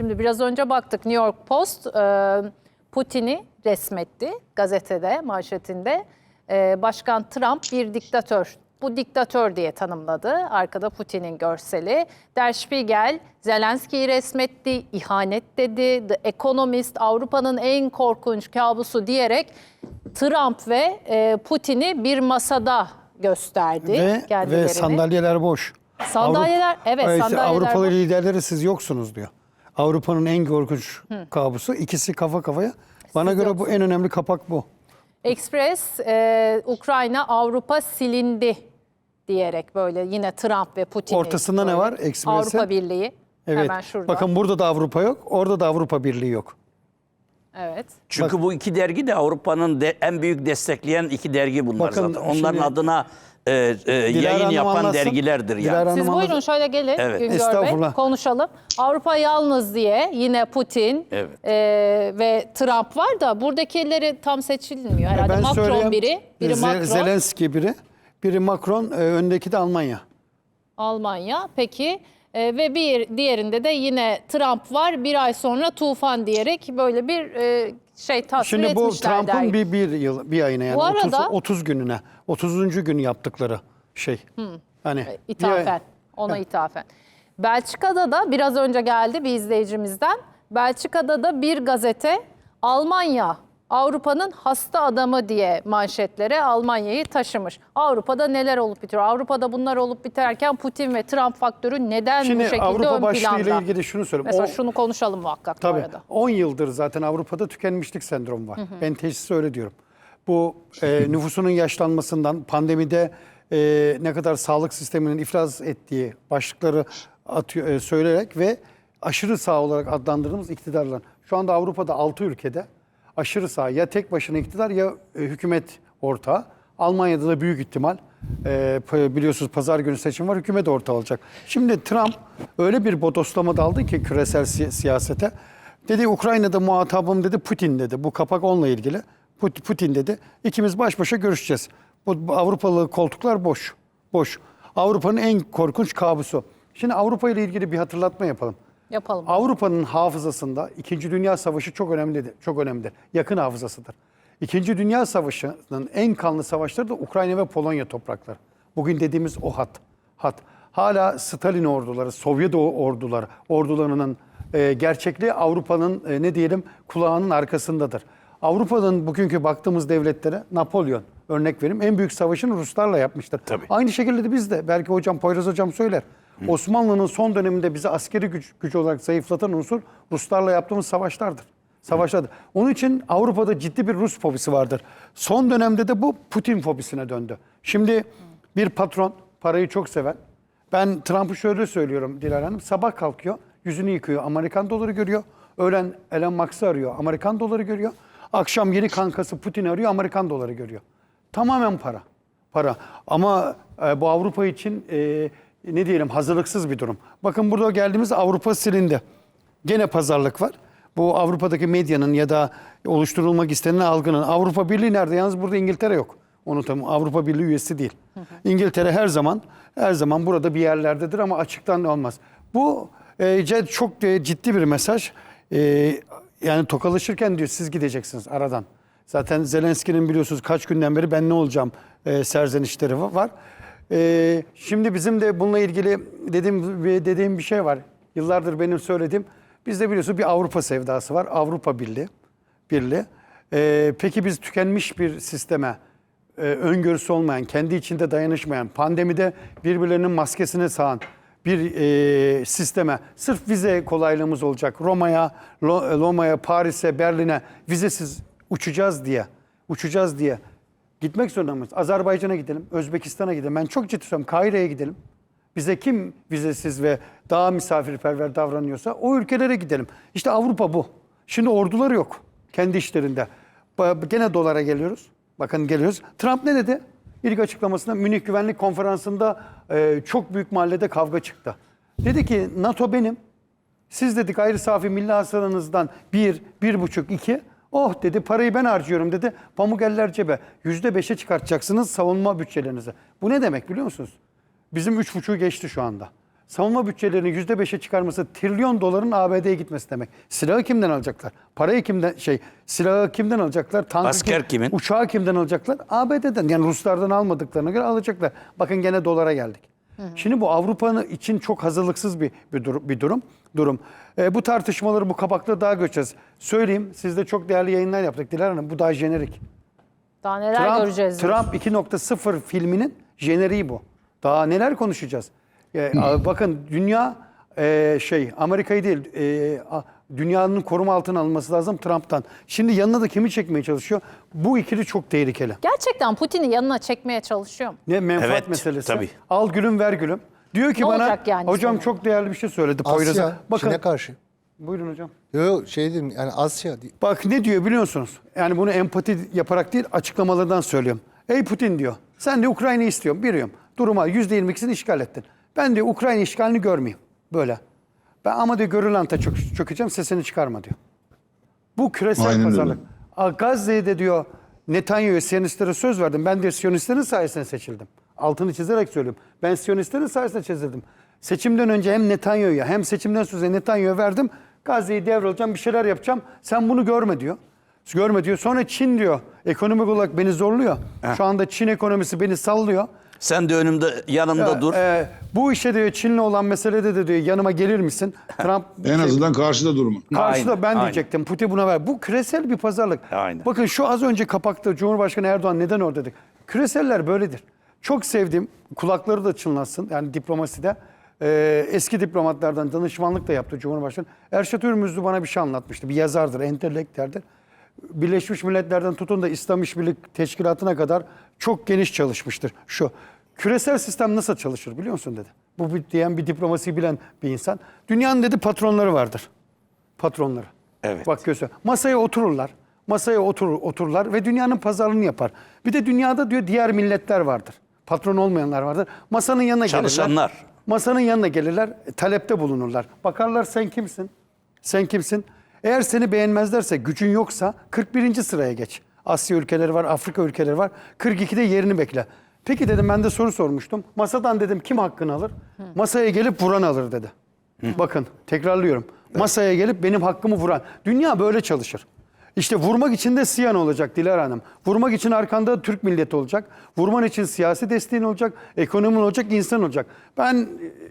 Şimdi biraz önce baktık New York Post e, Putin'i resmetti gazetede, manşetinde. E, Başkan Trump bir diktatör. Bu diktatör diye tanımladı. Arkada Putin'in görseli. Der Spiegel Zelenski'yi resmetti, ihanet dedi. The Economist Avrupa'nın en korkunç kabusu diyerek Trump ve e, Putin'i bir masada gösterdi Ve, ve sandalyeler boş. Sandalyeler- evet, işte sandalyeler Avrupalı boş. liderleri siz yoksunuz diyor. Avrupa'nın en korkunç kabusu. ikisi kafa kafaya. Bana Siz göre bu en önemli kapak bu. Express, e, Ukrayna, Avrupa silindi diyerek böyle yine Trump ve Putin'i. Ortasında ne var Express'in? Avrupa Birliği. Evet. Hemen şurada. Bakın burada da Avrupa yok, orada da Avrupa Birliği yok. Evet. Çünkü bu iki dergi de Avrupa'nın de, en büyük destekleyen iki dergi bunlar Bakın zaten. Onların şimdi- adına e, e, yayın Hanım yapan anlatsın. dergilerdir yani. Dilara Siz Hanım buyurun anlatsın. şöyle gelin Evet. Güngör Bey. Estağfurullah. Konuşalım. Avrupa yalnız diye yine Putin Evet. e, ve Trump var da buradakileri tam seçilmiyor. Herhalde Ben Macron söyleyeyim. biri, biri Ze- Macron, Zelenski biri, biri Macron, e, öndeki de Almanya. Almanya. Peki e, ve bir diğerinde de yine Trump var. Bir ay sonra tufan diyerek böyle bir e, şey tasvir Şimdi bu etmişler Trump'ın bir, bir yıl, bir ayına yani Bu 30, arada- 30 gününe, 30. gün yaptıkları şey. Hani bir ay- İthafen. Ona ithafen. Belçika'da da biraz önce geldi bir izleyicimizden. Belçika'da da bir gazete Almanya Avrupa'nın hasta adamı diye manşetlere Almanya'yı taşımış. Avrupa'da neler olup bitiyor? Avrupa'da bunlar olup biterken Putin ve Trump faktörü neden bu Şimdi şekilde Avrupa ön başlığı ile planda? ilgili şunu söyleyeyim. Mesela O- şunu konuşalım muhakkak bu Tabii. arada. 10 yıldır zaten Avrupa'da tükenmişlik sendromu var. Ben teşhisi öyle diyorum. Bu e, nüfusunun yaşlanmasından, pandemide e, ne kadar sağlık sisteminin iflas ettiği başlıkları atıyor, e, söyleyerek ve aşırı sağ olarak adlandırdığımız iktidarlar. Şu anda Avrupa'da 6 ülkede aşırı sağ ya tek başına iktidar ya e, hükümet ortağı. Almanya'da da büyük ihtimal e, biliyorsunuz pazar günü seçim var hükümet ortağı olacak. Şimdi Trump öyle bir bodoslama daldı ki küresel si- siyasete. Dedi Ukrayna'da muhatabım dedi Putin dedi. Bu kapak onunla ilgili. Put- Putin dedi. İkimiz baş başa görüşeceğiz. Bu Avrupalı koltuklar boş. Boş. Avrupa'nın en korkunç kabusu. Şimdi Avrupa ile ilgili bir hatırlatma yapalım. Yapalım. Avrupa'nın hafızasında İkinci Dünya Savaşı çok önemlidir. Çok önemlidir. Yakın hafızasıdır. İkinci Dünya Savaşı'nın en kanlı savaşları da Ukrayna ve Polonya toprakları. Bugün dediğimiz o hat. Hat. Hala Stalin orduları, Sovyet orduları, ordularının e, gerçekliği Avrupa'nın e, ne diyelim kulağının arkasındadır. Avrupa'nın bugünkü baktığımız devletlere Napolyon örnek vereyim. En büyük savaşını Ruslarla yapmıştır. Tabii. Aynı şekilde de biz de belki hocam Poyraz hocam söyler. Osmanlı'nın son döneminde bizi askeri güç, güç olarak zayıflatan unsur Ruslarla yaptığımız savaşlardır. Savaşlardır. Onun için Avrupa'da ciddi bir Rus fobisi vardır. Son dönemde de bu Putin fobisine döndü. Şimdi bir patron parayı çok seven. Ben Trump'ı şöyle söylüyorum Dilara Hanım. Sabah kalkıyor, yüzünü yıkıyor, Amerikan doları görüyor. Öğlen Elon Musk'ı arıyor, Amerikan doları görüyor. Akşam yeni kankası Putin arıyor, Amerikan doları görüyor. Tamamen para. Para. Ama e, bu Avrupa için e, ne diyelim hazırlıksız bir durum. Bakın burada geldiğimiz Avrupa silindi. Gene pazarlık var. Bu Avrupa'daki medyanın ya da oluşturulmak istenen algının. Avrupa Birliği nerede? Yalnız burada İngiltere yok. Unutalım. Avrupa Birliği üyesi değil. İngiltere her zaman her zaman burada bir yerlerdedir ama açıktan olmaz. Bu e, çok e, ciddi bir mesaj. E, yani tokalaşırken diyor siz gideceksiniz aradan. Zaten Zelenski'nin biliyorsunuz kaç günden beri ben ne olacağım e, serzenişleri va- var. E, şimdi bizim de bununla ilgili dediğim dediğim bir şey var. Yıllardır benim söylediğim. Bizde biliyorsunuz bir Avrupa sevdası var. Avrupa Birliği. Birliği. E, peki biz tükenmiş bir sisteme, e, öngörüsü olmayan, kendi içinde dayanışmayan, pandemide birbirlerinin maskesine sağan bir e, sisteme sırf vize kolaylığımız olacak. Roma'ya, Roma'ya, Paris'e, Berlin'e vizesiz uçacağız diye, uçacağız diye gitmek zorunda mıyız? Azerbaycan'a gidelim, Özbekistan'a gidelim. Ben çok ciddi söylüyorum. Kahire'ye gidelim. Bize kim vizesiz ve daha misafirperver davranıyorsa o ülkelere gidelim. İşte Avrupa bu. Şimdi orduları yok kendi işlerinde. Gene dolara geliyoruz. Bakın geliyoruz. Trump ne dedi? İlk açıklamasında Münih Güvenlik Konferansı'nda e, çok büyük mahallede kavga çıktı. Dedi ki NATO benim. Siz dedi gayri safi milli hasılanızdan bir, bir buçuk, iki. Oh dedi parayı ben harcıyorum dedi. Pamuk eller cebe. Yüzde beşe çıkartacaksınız savunma bütçelerinizi. Bu ne demek biliyor musunuz? Bizim üç buçuğu geçti şu anda. savunma bütçelerini yüzde beşe çıkarması trilyon doların ABD'ye gitmesi demek. Silahı kimden alacaklar? Parayı kimden şey silahı kimden alacaklar? Tankı Asker kimin? Uçağı kimden alacaklar? ABD'den. Yani Ruslardan almadıklarına göre alacaklar. Bakın gene dolara geldik. Şimdi bu Avrupa'nın için çok hazırlıksız bir bir durum. Bir durum. Durum. Ee, bu tartışmaları bu kabakla daha göçeceğiz. Söyleyeyim siz de çok değerli yayınlar yaptık Dilara Hanım. Bu daha jenerik. Daha neler Trump, göreceğiz? Trump 2.0 filminin jeneriği bu. Daha neler konuşacağız? Ee, a- bakın dünya e, şey Amerika'yı değil e, a- dünyanın koruma altına alınması lazım Trump'tan. Şimdi yanına da kimi çekmeye çalışıyor? Bu ikili çok tehlikeli. Gerçekten Putin'i yanına çekmeye çalışıyor mu? Ne menfaat Evet, meselesi. tabii. Al gülüm ver gülüm. Diyor ki Ne bana olacak yani hocam sonra? çok değerli bir şey söyledi Poyraz'a. Asya, Bakın Çin'e karşı. buyurun hocam. Yok yok şey dedim yani Asya. değil. Bak ne diyor biliyor musunuz? Yani bunu empati yaparak değil açıklamalardan söylüyorum. Ey Putin diyor. Sen de Ukrayna'yı istiyorum. Biliyorum. Duruma %22'sini işgal ettin. Ben de Ukrayna işgalini görmeyeyim. Böyle. Ben ama diyor Görülant'a çök, çökeceğim sesini çıkarma diyor. Bu küresel Aynen öyle. pazarlık. A, Gazze'ye de diyor Netanyahu'ya Siyonistlere söz verdim. Ben de Siyonistlerin sayesinde seçildim. Altını çizerek söylüyorum. Ben Siyonistlerin sayesinde seçildim. Seçimden önce hem Netanyahu'ya hem seçimden sonra Netanyahu'ya verdim. Gazze'yi devralacağım, bir şeyler yapacağım. Sen bunu görme diyor. Görme diyor. Sonra Çin diyor. Ekonomik olarak beni zorluyor. Şu anda Çin ekonomisi beni sallıyor. Sen de önümde yanımda dur. Ee, bu işe diyor Çin'le olan meselede de diyor yanıma gelir misin? Trump En şey- azından karşıda durma. Karşıda Aynen, ben aynen. diyecektim. Putin buna ver. Bu küresel bir pazarlık. Aynen. Bakın şu az önce kapakta Cumhurbaşkanı Erdoğan neden orada dedik. Küreseller böyledir. Çok sevdim. Kulakları da çınlasın. Yani diplomaside. Ee, eski diplomatlardan danışmanlık da yaptı Cumhurbaşkanı. Erşat Ürmüzlü bana bir şey anlatmıştı. Bir yazardır, entelektüeldir. Birleşmiş Milletler'den tutun da İslam İşbirlik Teşkilatı'na kadar çok geniş çalışmıştır. Şu küresel sistem nasıl çalışır biliyor musun dedi. Bu bir- diyen bir diplomasi bilen bir insan. Dünyanın dedi patronları vardır patronları. Evet. Bak göster. Masaya otururlar. Masaya oturur, otururlar ve dünyanın pazarlığını yapar. Bir de dünyada diyor diğer milletler vardır. Patron olmayanlar vardır. Masanın yanına Çalışanlar. gelirler. Masanın yanına gelirler, e, talepte bulunurlar. Bakarlar sen kimsin? Sen kimsin? Eğer seni beğenmezlerse, gücün yoksa 41. sıraya geç. Asya ülkeleri var, Afrika ülkeleri var. 42'de yerini bekle. Peki dedim ben de soru sormuştum. Masadan dedim kim hakkını alır? Masaya gelip vuran alır dedi. Bakın tekrarlıyorum. Masaya gelip benim hakkımı vuran. Dünya böyle çalışır. İşte vurmak için de Siyan olacak Dilara Hanım. Vurmak için arkanda Türk milleti olacak. Vurman için siyasi desteğin olacak, ekonomin olacak, insan olacak. Ben e,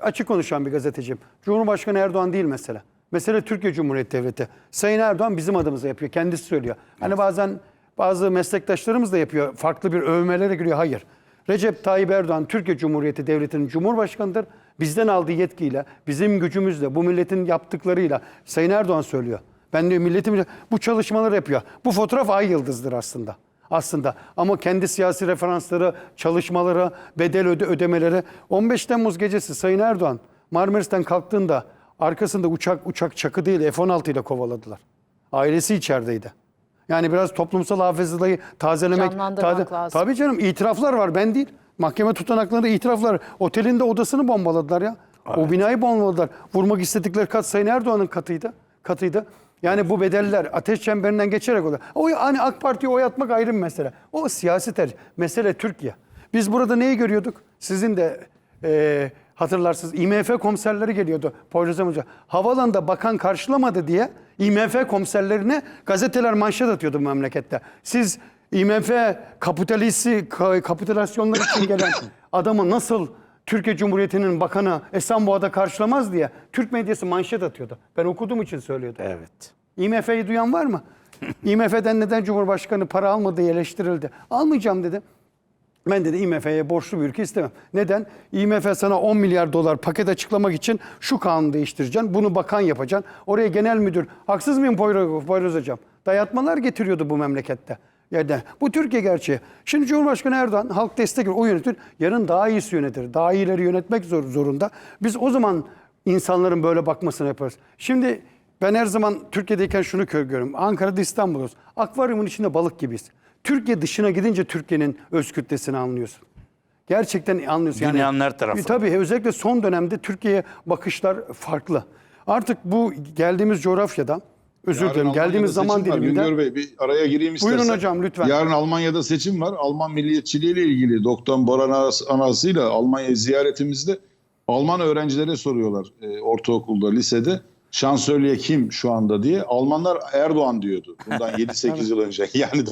açık konuşan bir gazeteciyim. Cumhurbaşkanı Erdoğan değil mesele. Mesele Türkiye Cumhuriyeti Devleti. Sayın Erdoğan bizim adımıza yapıyor. Kendisi söylüyor. Hani bazen bazı meslektaşlarımız da yapıyor. Farklı bir övmelere giriyor. Hayır. Recep Tayyip Erdoğan Türkiye Cumhuriyeti Devleti'nin Cumhurbaşkanıdır. Bizden aldığı yetkiyle, bizim gücümüzle, bu milletin yaptıklarıyla Sayın Erdoğan söylüyor. Ben diyor milletim bu çalışmaları yapıyor. Bu fotoğraf ay yıldızdır aslında. Aslında ama kendi siyasi referansları, çalışmaları, bedel öde ödemeleri 15 Temmuz gecesi Sayın Erdoğan Marmaris'ten kalktığında arkasında uçak uçak çakı değil F-16 ile kovaladılar. Ailesi içerideydi. Yani biraz toplumsal hafızayı tazelemek. Canlandırmak lazım. Tabii canım itiraflar var ben değil. Mahkeme tutanaklarında itiraflar. Otelinde odasını bombaladılar ya. O binayı bombaladılar. Vurmak istedikleri kat Sayın Erdoğan'ın katıydı. Katıydı. Yani bu bedeller ateş çemberinden geçerek oluyor. O hani AK Parti'ye oy atmak ayrı bir mesele. O siyasi tercih. Mesele Türkiye. Biz burada neyi görüyorduk? Sizin de e, hatırlarsınız IMF komiserleri geliyordu Poyrazam Hoca. Havalanda bakan karşılamadı diye IMF komiserlerine gazeteler manşet atıyordu memlekette. Siz IMF kapitalisti ka- kapitülasyonlar için gelen adamı nasıl Türkiye Cumhuriyeti'nin bakanı Esenboğa'da karşılamaz diye Türk medyası manşet atıyordu. Ben okuduğum için söylüyordum. Evet. IMF'yi duyan var mı? IMF'den neden Cumhurbaşkanı para almadığı eleştirildi. Almayacağım dedi. Ben dedi IMF'ye borçlu bir ülke istemem. Neden? IMF sana 10 milyar dolar paket açıklamak için şu kanunu değiştireceksin. Bunu bakan yapacaksın. Oraya genel müdür. Haksız mıyım Poyraz, Poyraz Hocam? Dayatmalar getiriyordu bu memlekette. Yani bu Türkiye gerçeği. Şimdi Cumhurbaşkanı Erdoğan halk destek o yönetir. Yarın daha iyisi yönetir. Daha iyileri yönetmek zor, zorunda. Biz o zaman insanların böyle bakmasını yaparız. Şimdi ben her zaman Türkiye'deyken şunu görüyorum. Ankara'da İstanbul'uz. Akvaryumun içinde balık gibiyiz. Türkiye dışına gidince Türkiye'nin öz kütlesini anlıyorsun. Gerçekten anlıyorsun. Dünyanın her tarafı. Tabii özellikle son dönemde Türkiye'ye bakışlar farklı. Artık bu geldiğimiz coğrafyada, özür dilerim, geldiğimiz zaman diliminde Güngör Bey bir araya gireyim istersen. Buyurun hocam, lütfen. Yarın Almanya'da seçim var. Alman milliyetçiliği ile ilgili Doktor Boran Anası'yla Almanya ziyaretimizde Alman öğrencilere soruyorlar e, ortaokulda, lisede. Şansölye kim şu anda diye. Almanlar Erdoğan diyordu bundan 7-8 yıl önce. Yani de-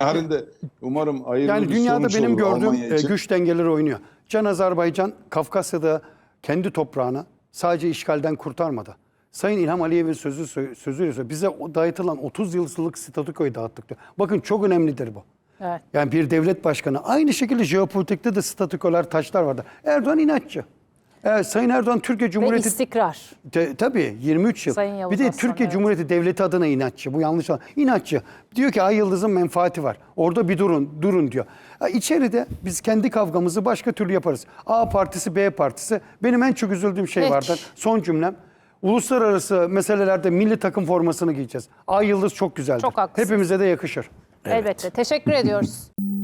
yarın da umarım hayırlı Yani bir dünyada sonuç benim olur gördüğüm Almanya e, için. güç dengeleri oynuyor. Can Azerbaycan Kafkasya'da kendi toprağını sadece işgalden kurtarmadı. Sayın İlham Aliyev'in sözü sözüyle söylüyor. Bize o dayatılan 30 yıllık statükoyu dağıttık diyor. Bakın çok önemlidir bu. Evet. Yani bir devlet başkanı. Aynı şekilde jeopolitikte de statükolar, taşlar vardır. Erdoğan inatçı. Evet, Sayın Erdoğan Türkiye Ve Cumhuriyeti... istikrar. Te- tabii 23 yıl. Sayın Yavuz bir de Aslan, Türkiye evet. Cumhuriyeti Devleti adına inatçı. Bu yanlış. anlam- İnatçı. Diyor ki Ay Yıldız'ın menfaati var. Orada bir durun, durun diyor. Ha, İçeride biz kendi kavgamızı başka türlü yaparız. A partisi, B partisi. Benim en çok üzüldüğüm şey Peki. vardır. Son cümlem. Uluslararası meselelerde milli takım formasını giyeceğiz. Ay Yıldız çok güzeldir. Çok haklısınız. Hepimize de yakışır. Elbette. Teşekkür ediyoruz.